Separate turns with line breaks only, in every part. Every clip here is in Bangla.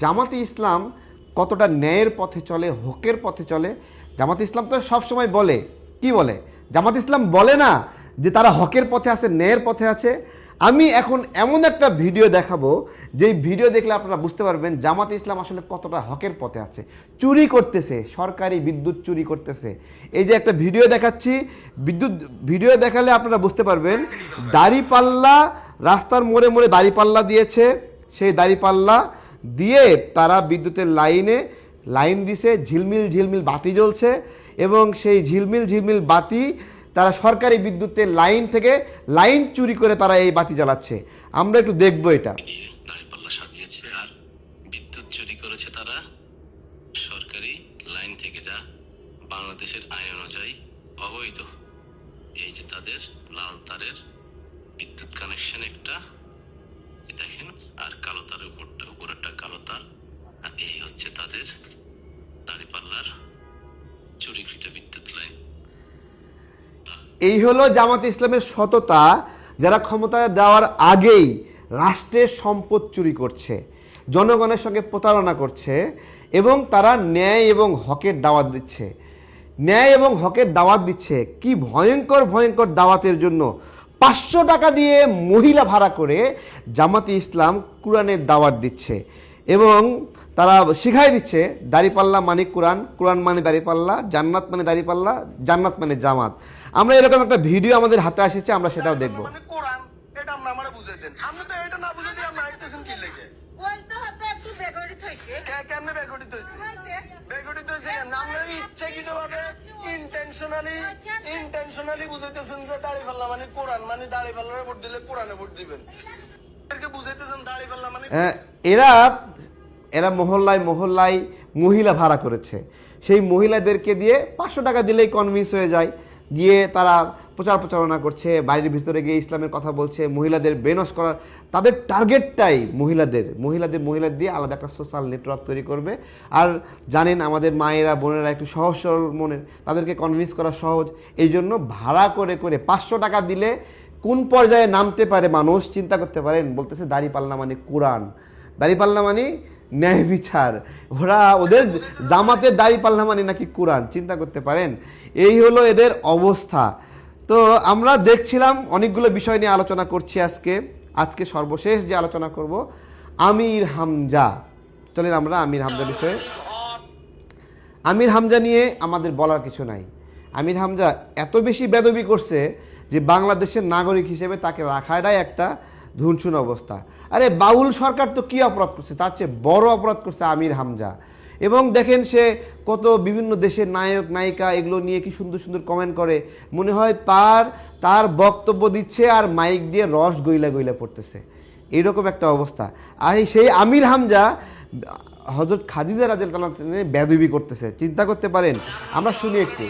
জামাতে ইসলাম কতটা ন্যায়ের পথে চলে, হকের পথে চলে, জামাত ইসলাম তো সবসময় বলে। কি বলে? জামাত ইসলাম বলে না যে তারা হকের পথে আছে, ন্যায়ের পথে আছে। আমি এখন এমন একটা ভিডিও দেখাবো, যেই ভিডিও দেখলে আপনারা বুঝতে পারবেন জামাত ইসলাম আসলে কতটা হকের পথে আছে। চুরি করতেছে, সরকারি বিদ্যুৎ চুরি করতেছে। এই যে একটা ভিডিও দেখাচ্ছি, বিদ্যুৎ, ভিডিও দেখালে আপনারা বুঝতে পারবেন, দাড়িপাল্লা, রাস্তার মোড়ে মোড়ে দাড়িপাল্লা দিয়েছে, সেই দাড়িপাল্লা দিয়ে তারা বিদ্যুতের লাইনে লাইন দিছে, ঝিলমিল ঝিলমিল বাতি জ্বলছে এবং সেই ঝিলমিল ঝিলমিল বাতি তারা সরকারি বিদ্যুতের লাইন থেকে লাইন চুরি করে তারা এই বাতি জ্বালাচ্ছে। আমরা একটু দেখব এটা।
সাজিয়েছে আর বিদ্যুৎ চুরি করেছে তারা। সরকারি লাইন থেকে যা বাংলাদেশের আইন অনুযায়ী অবৈধ। এই যে তাদের লাল তারের বিদ্যুৎ কানেকশন একটা দেখেন, আর কালো তারের উপরটা, উপরেরটা কালো তার, আর এই হচ্ছে তাদের দাঁড়িপাল্লার চুরিকৃত বিদ্যুৎ লাইন।
এই হলো জামাত ইসলামের সততা, যারা ক্ষমতায় দেওয়ার আগেই রাষ্ট্রের সম্পদ চুরি করছে, জনগণের সঙ্গে প্রতারণা করছে, এবং তারা ন্যায় এবং হকের দাওয়াত দিচ্ছে। ন্যায় এবং হকের দাওয়াত দিচ্ছে। কি ভয়ঙ্কর ভয়ঙ্কর দাওয়াতের জন্য পাঁচশো টাকা দিয়ে মহিলা ভাড়া করে জামাতি ইসলাম কোরআনের দাওয়াত দিচ্ছে এবং তারা শিখাই দিচ্ছে দাড়িপাল্লা মানে কোরআন কোরআন মানে দাড়িপাল্লা জান্নাত মানে দাড়িপাল্লা জান্নাত মানে জামাত। আমরা এরকম একটা ভিডিও আমাদের হাতে এসেছে আমরা সেটাও দেখব।
মানে কোরআন এটা আপনি আমারে বুঝাইতেন আপনি তো এটা না বুঝাইতে আপনি আইতেছেন কি লেগে
বলতে হতে একটু বেগরিত হয়েছে
কে- কেমনে বেগটিত হয়েছে
হয়েছে।
বেগটিত হয়েছে কেন আমরা ইচ্ছাকৃত ভাবে ইন্টেনশনালি ইন্টেনশনালি বুঝাইতেছেন যে দাড়ি পাল্লা মানে কোরআন মানে দাড়ি পাল্লার ভোট দিলে কোরআনে ভোট দিবেন। বুঝাইতেছেন দাড়ি পাল্লা মানে
আহ, এরা এরা মহল্লায় মহল্লায় মহিলা ভাড়া করেছে। সেই মহিলাদেরকে দিয়ে পাঁচশো টাকা দিলেই কনভিন্স হয়ে যায়। গিয়ে তারা প্রচার প্রচারণা করছে, বাইরের ভিতরে গিয়ে ইসলামের কথা বলছে, মহিলাদের বেনস করার, তাদের টার্গেটটাই মহিলাদের মহিলাদের মহিলা দিয়ে আলাদা একটা সোশ্যাল নেটওয়ার্ক তৈরি করবে। আর জানেন আমাদের মায়েরা, বোনেরা একটু সহজ, সরল মনের, তাদেরকে কনভিন্স করা সহজ। এই জন্য ভাড়া করে করে পাঁচশো টাকা দিলে কোন পর্যায়ে নামতে পারে মানুষ, চিন্তা করতে পারেন, বলতেছে দাড়িপাল্লা মানে কোরআন। দাড়িপাল্লা মানে ন্যায় বিচার। ওরা ওদের জামাতের দাড়িপাল্লা মানে নাকি কোরআন, চিন্তা করতে পারেন? এই হলো এদের অবস্থা। তো আমরা দেখছিলাম অনেকগুলো বিষয় নিয়ে আলোচনা করছি আজকে। আজকে সর্বশেষ যে আলোচনা করব, আমির হামজা। চলেন আমরা আমির হামজা বিষয়ে। আমির হামজা নিয়ে আমাদের বলার কিছু নাই। আমির হামজা এত বেশি বেদবি করছে যে বাংলাদেশের নাগরিক হিসেবে তাকে রাখাটাই একটা ধুনছুন অবস্থা। আরে বাউল সরকার তো কী অপরাধ করছে? তার চেয়ে বড় অপরাধ করছে আমির হামজা। এবং দেখেন সে কত বিভিন্ন দেশের নায়ক, নায়িকা এগুলো নিয়ে কি সুন্দর সুন্দর কমেন্ট করে। মনে হয় তার তার বক্তব্য দিচ্ছে আর মাইক দিয়ে রস গইলা গইলা পড়তেছে। এইরকম একটা অবস্থা। আর সেই আমির হামজা হজরত খাদিদা রাজের তালা বেদবি করতেছে। চিন্তা করতে পারেন, আমরা শুনি একটু।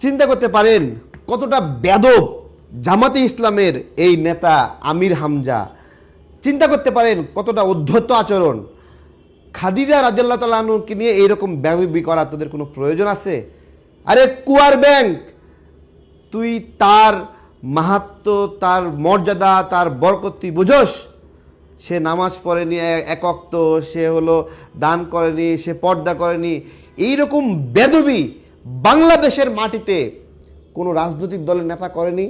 চিন্তা করতে পারেন কতটা বেদব জামাতে ইসলামের এই নেতা আমির হামজা। চিন্তা করতে পারেন কতটা অধ্যত্ত আচরণ। খাদিজা রাজিয়াল্লাহ তালকে নিয়ে এইরকম বেদবি করা তোদের কোনো প্রয়োজন আছে? আরে কুয়ার ব্যাংক, তুই তার মাহাত্ম, তার মর্যাদা, তার বরকত তুই বুঝোস? সে নামাজ পড়েনি একক্ত সে হলো দান করেনি, সে পর্দা করেনি। এইরকম বেদবি বাংলাদেশের মাটিতে কোনো রাজনৈতিক দলের নেতা করেনি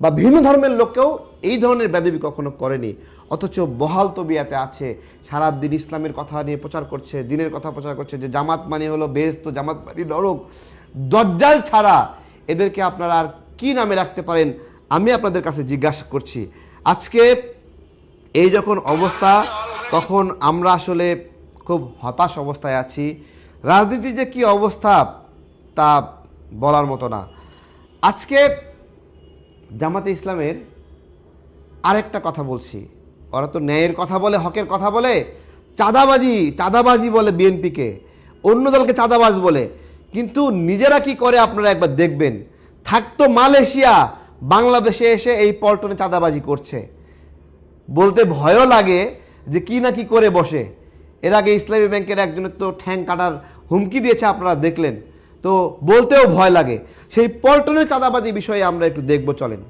বা ভিন্ন ধর্মের লোককেও এই ধরনের বেদবি কখনো করেনি। অথচ বহাল তবিয়াতে আছে সারা দিন ইসলামের কথা নিয়ে প্রচার করছে, দিনের কথা প্রচার করছে যে জামাত মানে হলো বেহেস্ত জামাত মানে নরক। দজ্জাল ছাড়া এদেরকে আপনারা আর কী নামে রাখতে পারেন, আমি আপনাদের কাছে জিজ্ঞাসা করছি। আজকে এই যখন অবস্থা, তখন আমরা আসলে খুব হতাশ অবস্থায় আছি। রাজনীতি যে কি অবস্থা তা বলার মতো না। আজকে জামাতে ইসলামের আরেকটা কথা বলছি। ওরা তো ন্যায়ের কথা বলে, হকের কথা বলে, চাঁদাবাজি চাঁদাবাজি বলে বিএনপিকে। অন্য দলকে চাঁদাবাজ বলে। কিন্তু নিজেরা কি করে আপনারা একবার দেখবেন? থাকতো মালয়েশিয়া, বাংলাদেশে এসে এই পল্টনে চাঁদাবাজি করছে। বলতে ভয়ও লাগে যে কি না কি করে বসে। এর আগে ইসলামী ব্যাংকের একজনের তো ঠ্যাং কাটার হুমকি দিয়েছে, আপনারা দেখলেন। তো বলতেও ভয় লাগে। সেই পল্টনের চাঁদাবাজি বিষয়ে আমরা একটু দেখব, চলেন।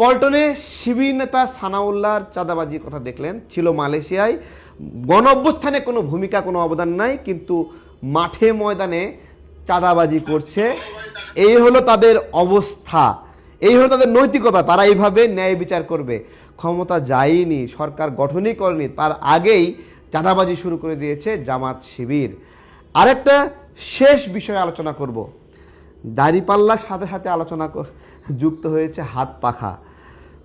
পল্টনে শিবির নেতা সানাউল্লাহর চাঁদাবাজির কথা দেখলেন, ছিল মালয়েশিয়ায়। গণ অভ্যুত্থানে কোনো ভূমিকা, কোনো অবদান নাই, কিন্তু মাঠে ময়দানে চাঁদাবাজি করছে। এই হলো তাদের অবস্থা। এই হলো তাদের নৈতিকতা। তারা এইভাবে ন্যায় বিচার করবে। ক্ষমতা যায়নি, সরকার গঠনই করেনি। তার আগেই চাঁদাবাজি শুরু করে দিয়েছে জামাত শিবির। আরেকটা শেষ বিষয়ে আলোচনা করব। দাড়িপাল্লার সাথে সাথে আলোচনা যুক্ত হয়েছে হাত পাখা।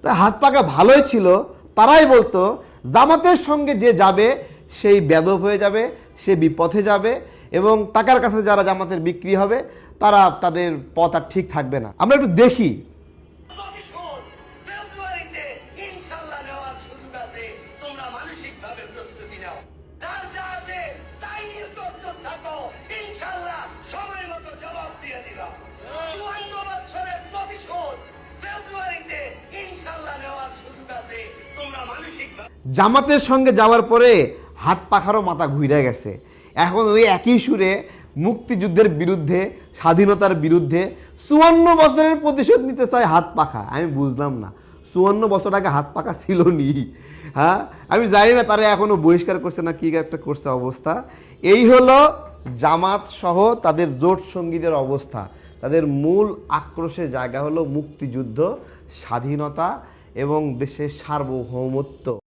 তা হাত পাখা ভালোই ছিল। তারাই বলতো, জামাতের সঙ্গে যে যাবে, সেই বেদব হয়ে যাবে, সে বিপথে যাবে। এবং টাকার কাছে যারা জামাতের বিক্রি হবে, তারা তাদের পথ আর ঠিক থাকবে না। আমরা একটু দেখি। জামাতের সঙ্গে যাওয়ার পরে হাত পাখারও মাথা ঘুরে গেছে। এখন ওই একই সুরে মুক্তিযুদ্ধের বিরুদ্ধে, স্বাধীনতার বিরুদ্ধে চুয়ান্ন বছরের প্রতিশোধ নিতে চায় হাত পাখা। আমি বুঝলাম না। চুয়ান্ন বছর আগে হাত পাখা ছিল নি। হ্যাঁ? আমি জানি না তারা এখনও বহিষ্কার করছে না কি একটা করছে অবস্থা। এই হলো জামাত সহ তাদের জোট সঙ্গীদের অবস্থা। তাদের মূল আক্রোশের জায়গা হলো মুক্তিযুদ্ধ, স্বাধীনতা এবং দেশের সার্বভৌমত্ব।